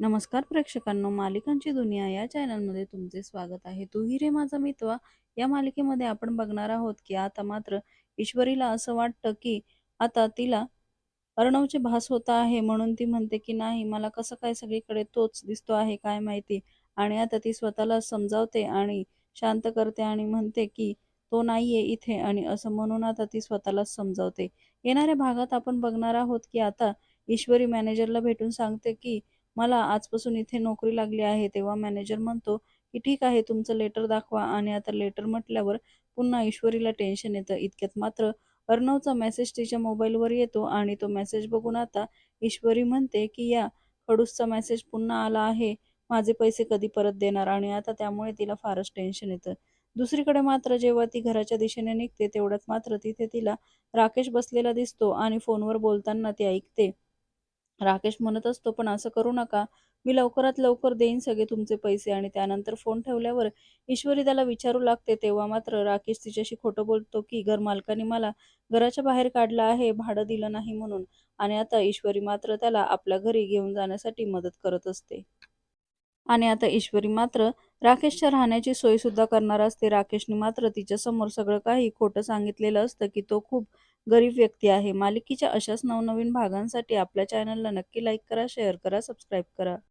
नमस्कार प्रेक्षकांनो मालिकांची दुनिया या चॅनलमध्ये तुमचे स्वागत आहे. तुही रे माझा मितवा. या मालिकेमध्ये आपण बघणार आहोत की आता मात्र ईश्वरीला असं वाटतं की आता तिला अर्णवचे भास होता आहे म्हणून ती म्हणते की नाही मला कसं काय सगळीकडे तोच दिसतो आहे काय माहिती? आणि आता ती स्वतःला समजावते आणि शांत करते आणि म्हणते की तो नाहीये इथे. आणि असं म्हणून आता ती स्वतःला समजावते. येणाऱ्या भागात आपण बघणार आहोत की आता ईश्वरी मॅनेजरला भेटून सांगते की मला आजपासून इथे नोकरी लागली आहे तेव्हा मॅनेजर म्हणतो की ठीक आहे तुमचं लेटर दाखवा. आणि आता लेटर म्हटल्यावर पुन्हा ईश्वरीला टेन्शन येतं. इतक्यात मात्र अर्णवचा मेसेज तिच्या मोबाईलवर येतो आणि तो मेसेज बघून आता ईश्वरी म्हणते की या खडूसचा मेसेज पुन्हा आला आहे. माझे पैसे कधी परत देणार? आणि आता त्यामुळे तिला फारच टेन्शन येतं. दुसरीकडे मात्र जेव्हा ती घराच्या दिशेने निघते तेवढ्यात मात्र तिथे तिला राकेश बसलेला दिसतो आणि फोनवर बोलताना ती ऐकते राकेश म्हणत असतो पण असं करू नका. मी लवकरात लवकर देईन सगळे तुमचे पैसे आणि त्यानंतर फोन ठेवल्यावर ईश्वरी त्याला विचारू लागते. तेव्हा मात्र राकेश तिच्याशी खोटं बोलतो की घर मालकाने मला घराच्या बाहेर काढलं आहे भाडं दिलं नाही म्हणून आणि आता ईश्वरी मात्र त्याला आपल्या घरी घेऊन जाण्यासाठी मदत करत असते. आणि आता ईश्वरी मात्र राकेशच्या राहण्याची सोय सुद्धा करणार असते. राकेशने मात्र तिच्या समोर सगळं काही खोटं सांगितलेलं असतं की तो खूप गरीब व्यक्ती आहे. मालिकेच्या अशाच नवनवीन भागांसाठी आपल्या चॅनलला नक्की लाईक करा शेअर करा सबस्क्राईब करा.